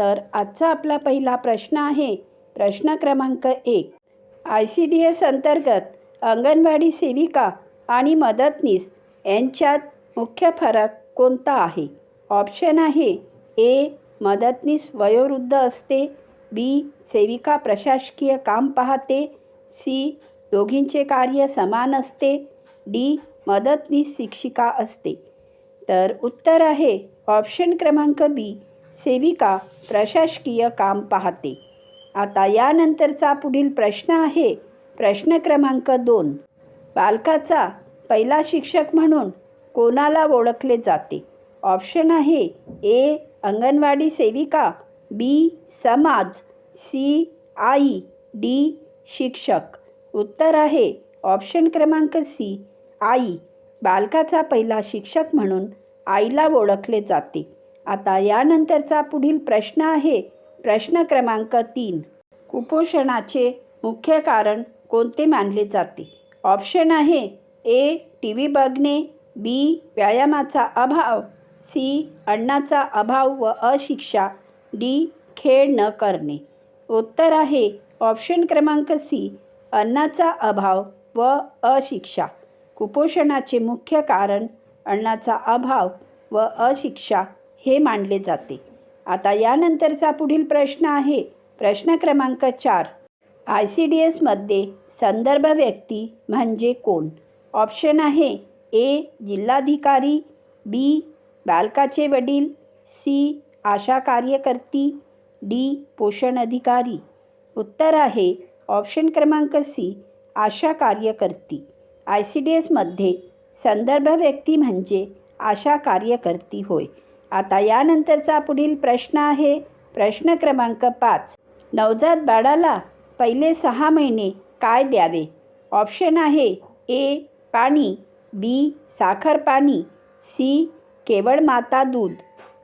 तर आजचा आपला पहिला प्रश्न आहे प्रश्न क्रमांक एक. आय सी डी एस अंतर्गत अंगणवाडी सेविका आणि मदतनीस यांच्यात मुख्य फरक कोणता आहे? ऑप्शन आहे ए मदतनीस वयोवृद्ध असते बी सेविका प्रशासकीय काम पाहते सी दोघींचे कार्य समान असते डी मदतनीस शिक्षिका असते. तर उत्तर आहे ऑप्शन क्रमांक बी. सेविका प्रशासकीय काम पाहते. आता यानंतरचा पुढील प्रश्न आहे प्रश्न क्रमांक दोन. बालकाचा पहिला शिक्षक म्हणून कोणाला ओळखले जाते? ऑप्शन आहे ए अंगणवाडी सेविका बी समाज सी आई डी शिक्षक. उत्तर आहे ऑप्शन क्रमांक सी आई. बालकाचा पहिला शिक्षक म्हणून आईला ओळखले जाते. आता यानंतरचा पुढील प्रश्न आहे. प्रश्न क्रमांक तीन. कुपोषणाचे मुख्य कारण कोणते मानले जाते? ऑप्शन आहे ए टी व्ही बघणे बी व्यायामाचा अभाव सी अन्नाचा अभाव व अशिक्षा डी खेळ न करणे. उत्तर आहे ऑप्शन क्रमांक सी अन्नाचा अभाव व अशिक्षा. कुपोषणाचे मुख्य कारण अन्नाचा अभाव व अशिक्षा हे मानले जाते. आता यानंतरचा पुढील प्रश्न आहे. प्रश्न क्रमांक चार. आय सी डी एसमध्ये संदर्भ व्यक्ती म्हणजे कोण? ऑप्शन आहे ए. जिल्हाधिकारी बी. बालकाचे वडील सी. आशा कार्यकर्ती डी. पोषण अधिकारी. उत्तर आहे. ऑप्शन क्रमांक सी. आशा कार्यकर्ती. आय सी डी एसमध्ये संदर्भ व्यक्ती म्हणजे आशा कार्यकर्ती होय. आता यानंतरचा पुढील प्रश्न आहे. प्रश्न क्रमांक पाच. नवजात बाळाला पहिले सहा महिने काय द्यावे? ऑप्शन आहे ए पाणी बी साखर पाणी सी केवळ माता दूध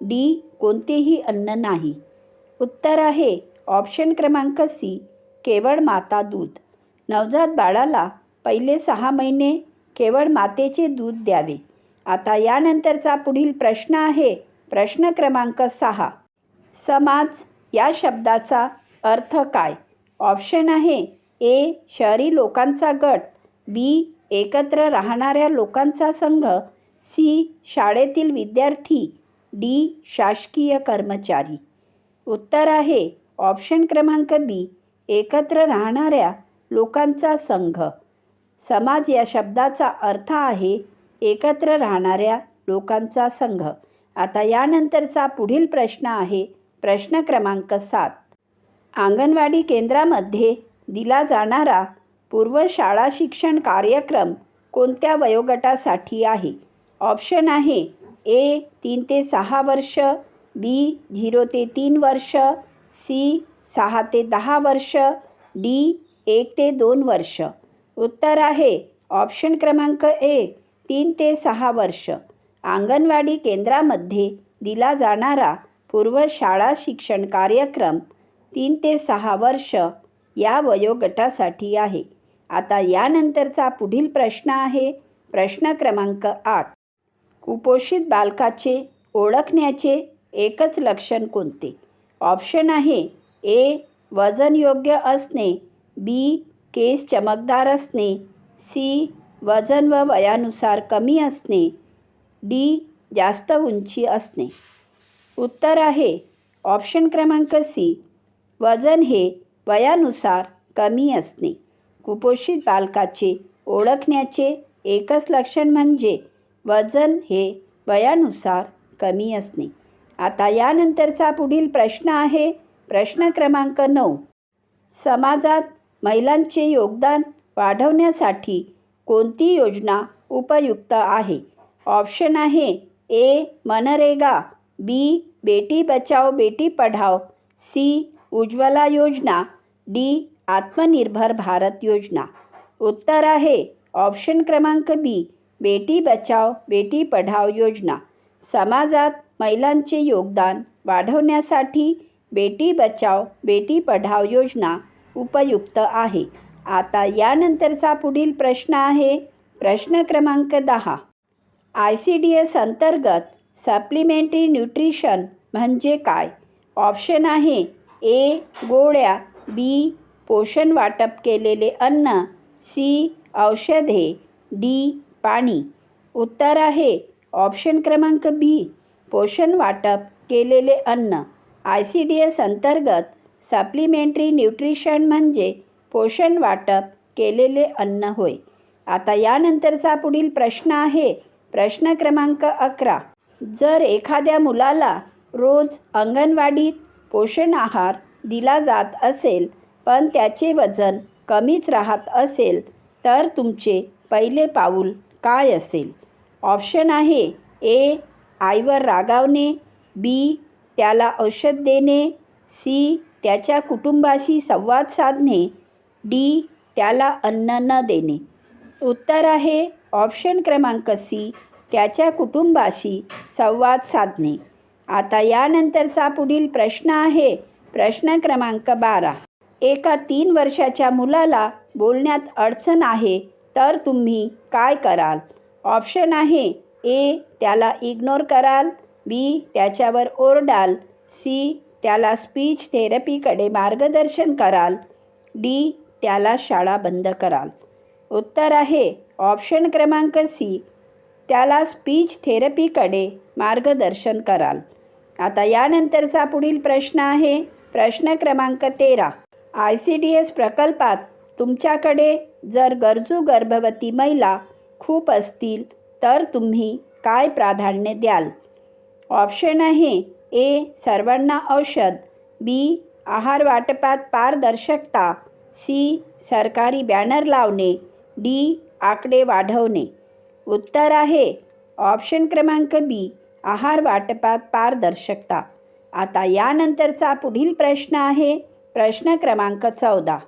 डी कोणतेही अन्न नाही. उत्तर आहे ऑप्शन क्रमांक सी केवळ माता दूध. नवजात बाळाला पहिले सहा महिने केवळ मातेचे दूध द्यावे. आता यानंतरचा पुढील प्रश्न आहे. प्रश्न क्रमांक सहा. समाज या शब्दाचा अर्थ काय? ऑप्शन आहे ए शहरी लोकांचा गट बी एकत्र राहणाऱ्या लोकांचा संघ सी शाळेतील विद्यार्थी डी शासकीय कर्मचारी. उत्तर आहे ऑप्शन क्रमांक बी एकत्र राहणाऱ्या लोकांचा संघ. समाज या शब्दाचा अर्थ आहे एकत्र राहणाऱ्या लोकांचा संघ. आता यानंतरचा पुढील प्रश्न आहे प्रश्न क्रमांक सात. अंगणवाडी केंद्रामध्ये दिला जाणारा पूर्व शाळा शिक्षण कार्यक्रम कोणत्या वयोगटासाठी आहे? ऑप्शन आहे ए तीन ते सहा वर्ष बी झिरो ते तीन वर्ष सी सहा ते दहा वर्ष डी एक ते दोन वर्ष. उत्तर आहे ऑप्शन क्रमांक ए तीन ते सहा वर्ष. अंगणवाडी केंद्रामध्ये दिला जाणारा पूर्व शाळा शिक्षण कार्यक्रम तीन ते सहा वर्ष या वयोगटासाठी आहे. आता यानंतरचा पुढील प्रश्न आहे प्रश्न क्रमांक आठ. कुपोषित बालकाचे ओळखण्याचे एकच लक्षण कोणते? ऑप्शन आहे ए वजन योग्य असणे बी केस चमकदार असणे सी वजन व वयानुसार कमी असणे डी जास्त उंची असणे. उत्तर आहे ऑप्शन क्रमांक सी. वजन हे वयानुसार कमी असणे. कुपोषित बालकाचे ओळखण्याचे एकच लक्षण म्हणजे वजन हे वयानुसार कमी असणे. आता यानंतरचा पुढील प्रश्न आहे प्रश्न क्रमांक नऊ. समाजात महिलांचे योगदान वाढवण्यासाठी कोणती योजना उपयुक्त आहे? ऑप्शन आहे A MNREGA B Beti Bachao Beti Padhao C Ujjwala Yojana D Atmanirbhar Bharat योजना. उत्तर आहे ऑप्शन क्रमांक बी बेटी बचाव बेटी पढाव योजना. समाजात महिलांचे योगदान वाढवण्यासाठी बेटी बचाव बेटी पढाव योजना उपयुक्त आहे. आता यानंतरचा पुढील प्रश्न आहे. प्रश्न क्रमांक दहा. आय सी डी एस अंतर्गत सप्लिमेंटरी न्यूट्रिशन म्हणजे काय? ऑप्शन आहे ए गोळ्या बी पोषण वाटप केलेले अन्न सी औषधे डी पाणी. उत्तर आहे ऑप्शन क्रमांक बी पोषण वाटप केलेले अन्न. आय सी डी एस अंतर्गत सप्लिमेंटरी न्यूट्रिशन म्हणजे पोषण वाटप केलेले अन्न होय. आता यानंतरचा पुढील प्रश्न आहे. प्रश्न क्रमांक अकरा. जर एखाद्या मुलाला रोज अंगणवाडीत पोषण आहार दिला जात असेल पण त्याचे वजन कमीच राहत असेल तर तुमचे पहिले पाऊल काय असेल? ऑप्शन आहे ए आईवर रागावणे बी त्याला औषध देणे सी त्याच्या कुटुंबाशी संवाद साधणे डी त्याला अन्न न देणे. उत्तर आहे ऑप्शन क्रमांक सी. त्याच्या कुटुंबाशी संवाद साधणे. आता यानंतरचा पुढील प्रश्न आहे. प्रश्न क्रमांक बारा. एका तीन वर्षाच्या मुलाला बोलण्यात अडचण आहे तर तुम्ही काय कराल? ऑप्शन आहे ए त्याला इग्नोर कराल बी त्याच्यावर ओरडाल सी त्याला स्पीच थेरपीकडे मार्गदर्शन कराल डी त्याला शाळा बंद कराल. उत्तर आहे ऑप्शन क्रमांक सी. त्याला स्पीच थेरपीकडे मार्गदर्शन कराल. आता यानंतरचा पुढील प्रश्न आहे. प्रश्न क्रमांक तेरा. आय सी डी एस प्रकल्पात तुमच्याकडे जर गरजू गर्भवती महिला खूप असतील तर तुम्ही काय प्राधान्य द्याल? ऑप्शन आहे ए सर्वांना औषध बी आहार वाटपात पारदर्शकता सी सरकारी बॅनर लावणे डी आकडे वाढवणे. उत्तर आहे. ऑप्शन क्रमांक बी आहार वाटपात पारदर्शकता. आता यानंतरचा पुढील प्रश्न आहे. प्रश्न क्रमांक चौदा.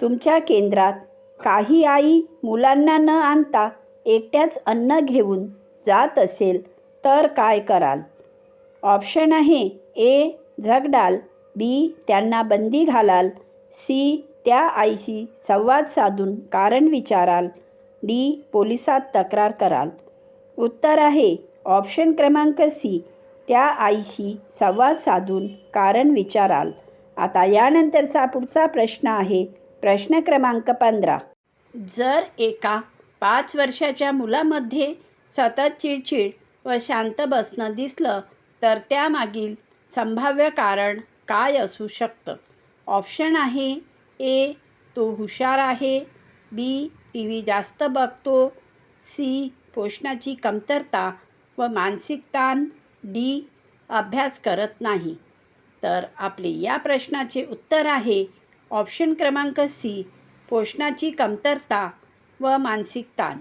तुमच्या केंद्रात काही आई मुलांना न आणता एकट्याच अन्न घेऊन जात असेल तर काय कराल? ऑप्शन आहे. ए झगडाल बी त्यांना बंदी घालाल. सी त्या आईशी संवाद साधून कारण विचाराल. डी पोलिसात तक्रार कराल. उत्तर आहे ऑप्शन क्रमांक सी. त्या आईशी संवाद साधून कारण विचाराल. आता यानंतरचा पुढचा प्रश्न आहे प्रश्न क्रमांक पंधरा. जर एका पाच वर्षाच्या मुलामध्ये सतत चिडचिड व शांत बसणं दिसलं तर त्यामागील संभाव्य कारण काय असू शकतं? ऑप्शन आहे ए. तो हुशार आहे बी. टी व्ही जास्त बघतो. सी पोषणाची कमतरता व मानसिक ताण. डी अभ्यास करत नाही. तर आपले या प्रश्नाचे उत्तर आहे ऑप्शन क्रमांक सी पोषणाची कमतरता व मानसिक ताण.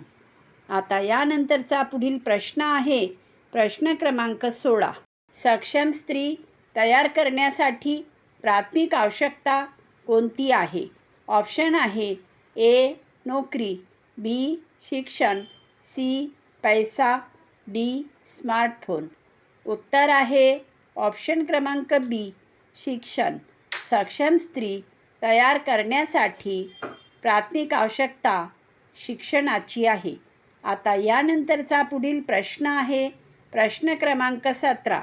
आता यानंतरचा पुढील प्रश्न आहे प्रश्न क्रमांक सोळा. सक्षम स्त्री तयार करण्यासाठी प्राथमिक आवश्यकता कोणती आहे? ऑप्शन आहे ए नोकरी बी शिक्षण सी पैसा डी स्मार्टफोन. उत्तर आहे ऑप्शन क्रमांक बी शिक्षण. सक्षम स्त्री तयार करण्यासाठी प्राथमिक आवश्यकता शिक्षणाची आहे. आता यानंतरचा पुढील प्रश्न आहे. प्रश्न क्रमांक सतरा.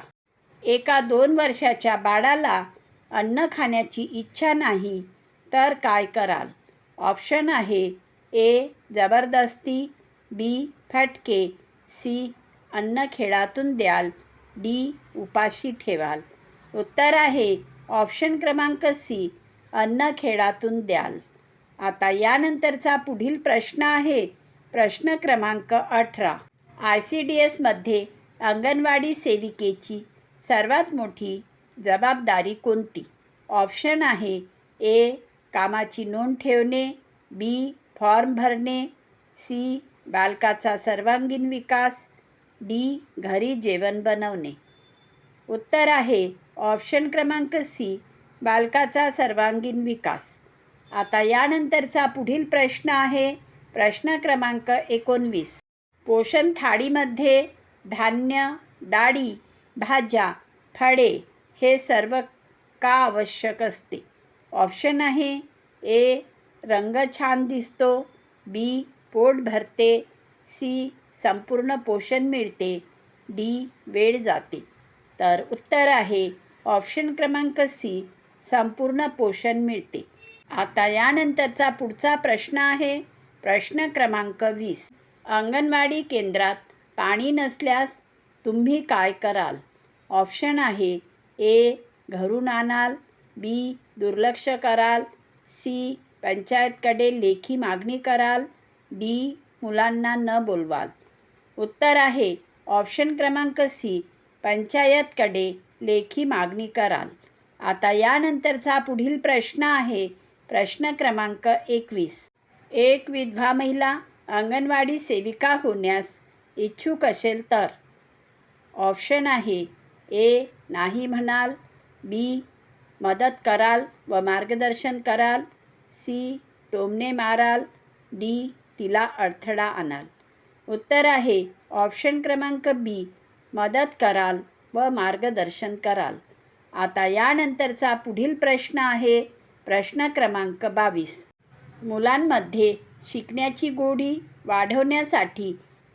एका दोन वर्षाच्या बाळाला अन्न खाण्याची इच्छा नाही तर काय कराल? ऑप्शन आहे ए जबरदस्ती बी फटके सी अन्न खेळातून द्याल डी उपाशी ठेवाल. उत्तर आहे ऑप्शन क्रमांक सी अन्न खेळातून द्याल. आता यानंतरचा पुढील प्रश्न आहे. प्रश्न क्रमांक अठरा. आय सी डी एसमध्ये अंगणवाडी सेविकेची सर्वात मोठी जबाबदारी कोणती? ऑप्शन आहे ए कामाची नोंद ठेवणे बी फॉर्म भरणे सी. बालकाचा सर्वांगीण विकास डी. घरी जेवण बनवणे. उत्तर आहे ऑप्शन क्रमांक सी. बालकाचा सर्वांगीण विकास. आता यानंतरचा पुढील प्रश्न आहे प्रश्न क्रमांक एकोणवीस. पोषण थाळीमध्ये धान्य डाळी भाज्या फळे हे सर्व का आवश्यक असते? ऑप्शन आहे ए. रंग छान दिसतो. बी पोट भरते. सी संपूर्ण पोषण मिळते. डी वेळ जाते. तर उत्तर आहे ऑप्शन क्रमांक सी संपूर्ण पोषण मिळते. आता यानंतरचा पुढचा प्रश्न आहे. प्रश्न क्रमांक वीस. अंगणवाडी केंद्रात पाणी नसल्यास तुम्ही काय कराल? ऑप्शन आहे ए घरून आणाल. बी दुर्लक्ष कराल. सी पंचायतकडे लेखी मागणी कराल डी मुलांना न बोलवाल. उत्तर आहे ऑप्शन क्रमांक सी पंचायतकडे लेखी मागणी कराल. आता यानंतरचा पुढील प्रश्न आहे प्रश्न क्रमांक एकवीस. एक विधवा महिला अंगणवाडी सेविका होण्यास इच्छुक असेल तर. ऑप्शन आहे ए नाही म्हणाल बी मदत कराल व मार्गदर्शन कराल. सी. टोमणे माराल. डी. तिला अडथळा आणाल. उत्तर आहे ऑप्शन क्रमांक बी. मदत कराल व मार्गदर्शन कराल. आता यानंतरचा पुढील प्रश्न आहे. प्रश्न क्रमांक बावीस. मुलांमध्ये शिकण्याची गोडी वाढवण्यासाठी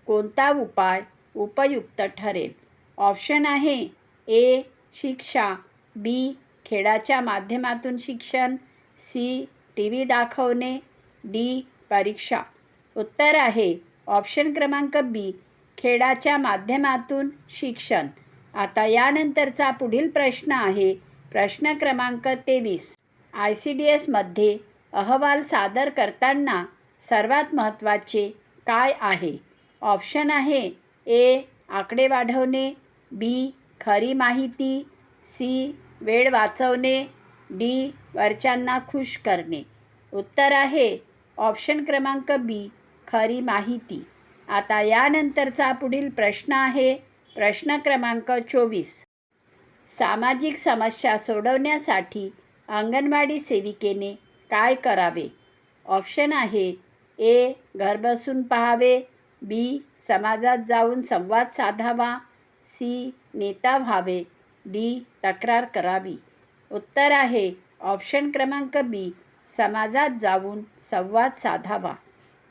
कोणता उपाय उपयुक्त ठरेल? ऑप्शन आहे ए. शिक्षा बी. खेळाच्या माध्यमातून शिक्षण सी. टी व्ही दाखवणे. डी. परीक्षा. उत्तर आहे. ऑप्शन क्रमांक बी. खेळाच्या माध्यमातून शिक्षण. आता यानंतरचा पुढील प्रश्न आहे. प्रश्न क्रमांक तेवीस. आय सी डी एसमध्ये अहवाल सादर करताना सर्वात महत्त्वाचे काय आहे? ऑप्शन आहे. ए. आकडे वाढवणे. बी. खरी माहिती. सी. वेळ वाचवणे. डी. वरच्यांना खुश करणे. उत्तर आहे ऑप्शन क्रमांक बी खरी माहिती. आता यानंतरचा पुढील प्रश्न आहे प्रश्न क्रमांक चोवीस. सामाजिक समस्या सोडवण्यासाठी अंगणवाडी सेविकेने काय करावे? ऑप्शन आहे ए घर बसून पाहावे. बी समाजात जाऊन संवाद साधावा. सी नेता व्हावे. डी तक्रार करावी. उत्तर आहे ऑप्शन क्रमांक बी समाजात जाऊन संवाद साधावा.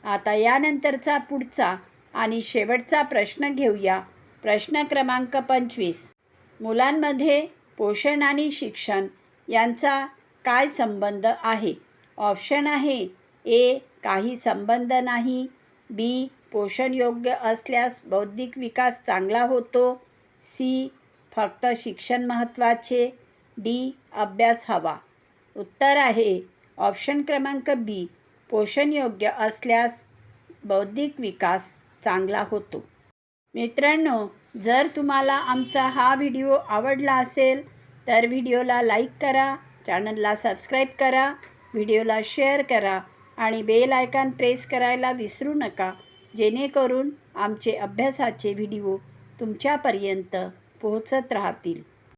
आता यानंतरचा पुढचा आणि शेवटचा प्रश्न घेऊया. प्रश्न क्रमांक पंचवीस. मुलांमध्ये पोषण आणि शिक्षण यांचा काय संबंध आहे? ऑप्शन आहे ए काही संबंध नाही. बी पोषण योग्य असल्यास बौद्धिक विकास चांगला होतो. सी फक्त शिक्षण महत्त्वाचे. डी अभ्यास हवा. उत्तर आहे. ऑप्शन क्रमांक बी पोषण योग्य असल्यास बौद्धिक विकास चांगला होतो. मित्रांनो जर तुम्हाला आमचा हा व्हिडिओ आवडला असेल तर व्हिडिओला लाईक करा चॅनलला सबस्क्राईब करा व्हिडिओला शेअर करा आणि बेल आयकॉन प्रेस करायला विसरू नका जेणेकरून आमचे अभ्यासाचे व्हिडिओ तुमच्यापर्यंत पोहोचत राहतील.